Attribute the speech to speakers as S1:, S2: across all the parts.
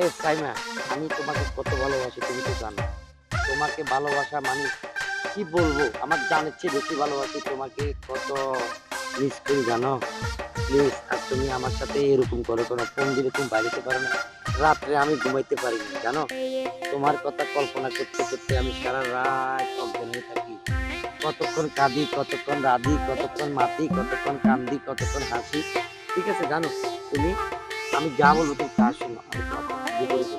S1: এ সাইমা আমি তোমাকে কত ভালোবাসি, তুমি তো জানো। তোমাকে ভালোবাসা মানে কি বলব? আমার জানের চেয়ে বেশি ভালোবাসি তোমাকে, কত মিস করি, জানো? প্লিজ আর তুমি আমার সাথে এরকম করো, কোনো ফোন দিলে তুমি বাড়িতে পারো না। রাত্রে আমি ঘুমাইতে পারি না জানো? তোমার কথা কল্পনা করতে করতে আমি সারা রাত অজ্ঞান হয়ে থাকি। কতক্ষণ কাঁদি, কতক্ষণ রাঁধি, কতক্ষণ মাতি, কতক্ষণ কান্দি, কতক্ষণ হাসি, ঠিক আছে, জানো? তুমি, আমি যা বলব তুমি তা শোনো, আমি তোমাকে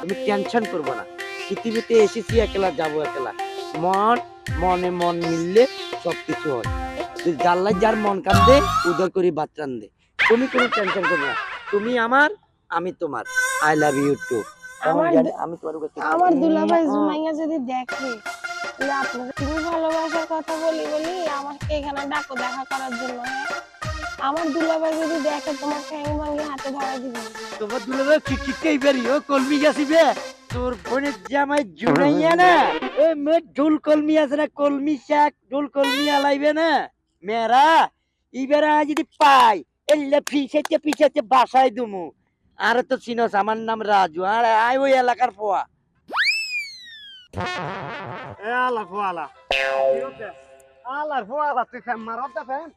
S1: তুমি টেনশন করব না। পৃথিবীতে এসেছি একলা যাব একলা। মন মনে মন মিললে সব কিছু হয়। যদি জানলাই যার মন কান্দে উদয় করি বাচ্চান দে। তুমি কোনো টেনশন করবে না। তুমি আমার আমি তোমার। আই লাভ ইউ টু
S2: আমার-
S1: আমি তোমার
S2: আমার দুলাভাই জুমাইয়া যদি দেখে আপনাকে তুমি ভালোবাসার কথা বলি বলি আমাকে এখানে ডাকো দেখা করার জন্য? আমার দুলাভাই যদি দেখে তোমার ঠ্যাং হাতে ধরা দিবে
S1: তোমার বেরি ও কলমি গেছিবে তোর বোনের জামাই জুনাইয়া না? ও মে ঢোল কলমি আছে না কলমি শাক ঢোল কলমি আলাইবে না? মেরা ইবেরা যদি পাই এলে ফিসেছে পিছেছে বাসায় দুমু। আর তো চিনস আমার নাম রাজু আর আই ওই এলাকার পোয়া
S3: এ আল্লাহ ফুয়ালা আল্লাহ ফুয়ালা তুই ফেম মারত ফেম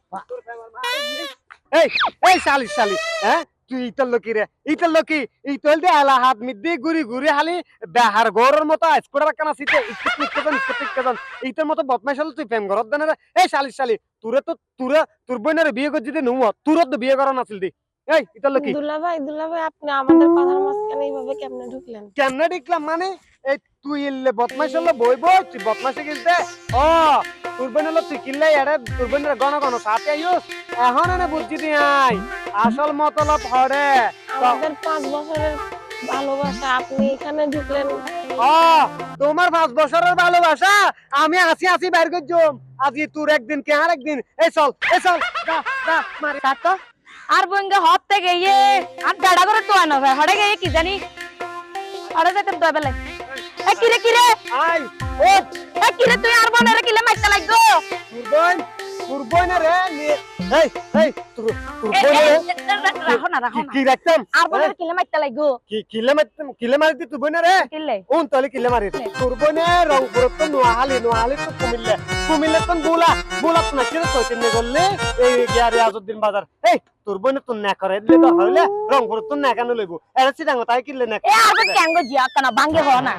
S3: এই এই শালি শালি হ্যাঁ? তুই ইতল লোকি রে? ইতল লোকি ইতল আলা হাত মিদ্দি গুরি গুরি হালি বেহার গরর মতো আইসকোড়া কানা সিতে ইতর মতো বদমাইশ হল তুই ঘরত দেন রে? এই শালি শালি তুরে তো তুরে তোর বইনের বিয়ে করছি দে নুম তুরত বিয়ে করা নাছিল দি। এই ইতল লোকি
S2: দুলাভাই দুলাভাই আপনি আমাদের কথার মাঝখানে এইভাবে কেমনে ঢুকলেন?
S3: কেমনে দেখলাম মানে? এই তুই এলে বদমাইশ হলো বই বই তুই বদমাইশে ও তোর বোন হলো তুই কিনলে এড়ে গণ গণ সাথে আইস। এখন এনে বুঝছি দি আই আসল মতলব হরে।
S2: আমাদের পাঁচ বছরের ভালোবাসা আপনি এখানে ঢুকলেন।
S3: ও তোমার পাঁচ বছরের ভালোবাসা আমি আসি আসি বাইর করছম আজকে তোর একদিন কে আর একদিন? এই চল এই চল যা যা মারি
S4: তাতো আর বঙ্গে হপ থেকে ইয়ে আর দাঁড়া করে তো আনো ভাই হড়ে গিয়ে কি জানি? হড়ে যাইতে তো বেলে এ কিরে কিরে
S3: আই।
S4: ও এ কিরে তুই আর বনে রে কিলে মাইতে লাগো
S3: তোর বোন তোর বোন রে এই এই তোর তোর বোন
S4: রাখো না রাখো না
S3: কি রাখতাম?
S4: আর বনে কিলে মাইতে লাগো
S3: কি কিলে কিলে মারিতি তোর বোন রে?
S4: কিলে?
S3: উন তলে কিলে মারি তুরবনে রংপুরত তো নোয়াহালি নোয়াহালি তো কুমিল্লে। কুমিল্লে তো বুলা বুলা তো চৈতন্য করলে এই গিয়ারে আজুদ্দিন বাজার। এই তুরবনে তো না করে দিলে তো হইলে রংপুরত তো না কেন লইব। এরা চিরাঙ্গ তাই কিনলে না
S4: এ আর কেন গো জিয়া কেন? ভাঙ্গে হো না।